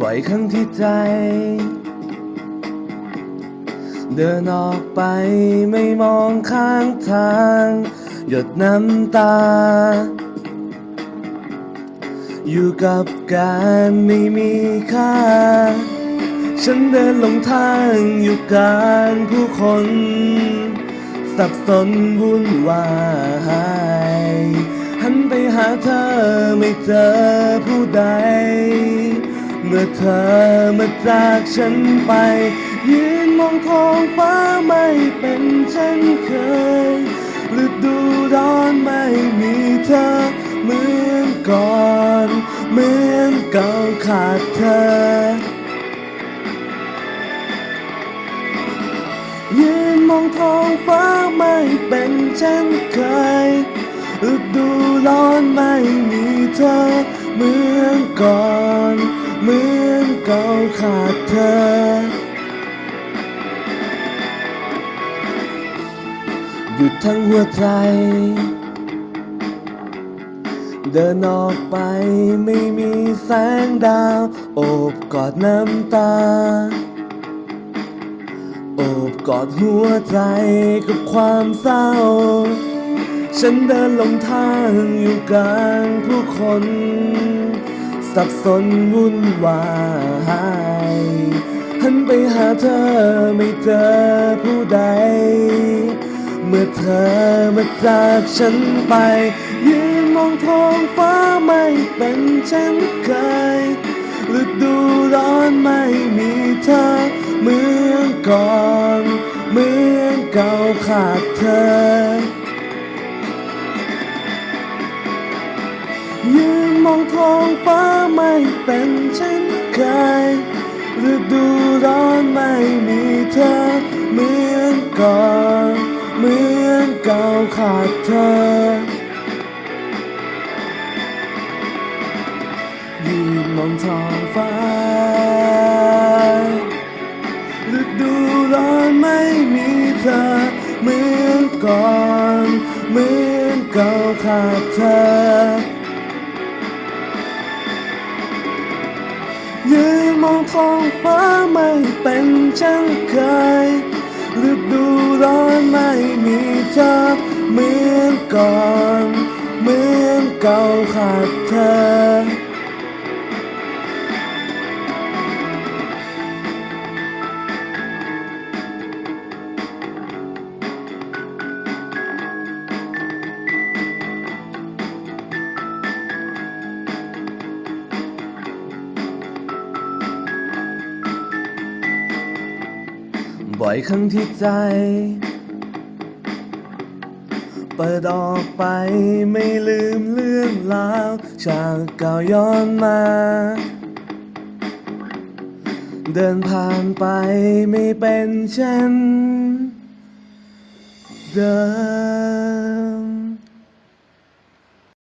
บ่อยครั้งที่ใจ เดินออกไปไม่มองข้างทาง หยดน้ำตา อยู่กับการไม่มีค่า ฉันเดินหลงทางอยู่กลางผู้คน สับสนวุ่นวายหันไปหาเธอไม่เจอผู้ใด เมื่อเธอมาจากฉันไป ยืนมองท้องฟ้าไม่เป็นเช่นเคยฤดูร้อนไม่มีเธอ เหมือนก่อนเหมือนเก่าขาดเธอ ยืนมองท้องฟ้าไม่เป็นเช่นเคยฤดูร้อนไม่มีเธอ เหมือนก่อน มือนเก่าขาดเธอหยุดทั้งหัวใจ เดินออกไปไม่มีแสงดาว โอบกอดน้ำตา โอบกอดหัวใจกับความเศร้าฉันเดินหลงทางอยู่กลางผู้คน สับสนวุ่นวายหันไปหาเธอไม่เจอผู้ใด เมื่อเธอมาจากฉันไป ยืนมองท้องฟ้าไม่เป็นเช่นเคยฤดูร้อนไม่มีเธอเหมือนก่อน เหมือนเก่าขาดเธอ องท้องฟ้าไม่เป็นเช่นเคยฤดูร้อนไม่มีเธอเหมือนก่อนเหมือนเก่าขาดเธอ ยืนมองท้องฟ้าฤดูร้อนไม่มีเธอเหมือนก่อนเหมือนเก่าขาดเธอ ยืนมองท้องฟ้าไม่เป็นเช่นเคยฤดูร้อนไม่มีเธอเหมือนก่อน เหมือนเก่าขาดเธอ บ่อยครั้งที่ใจ เปิดออกไปไม่ลืมเรื่องราวจากเก่าย้อนมา เดินผ่านไปไม่เป็นเช่นเดิม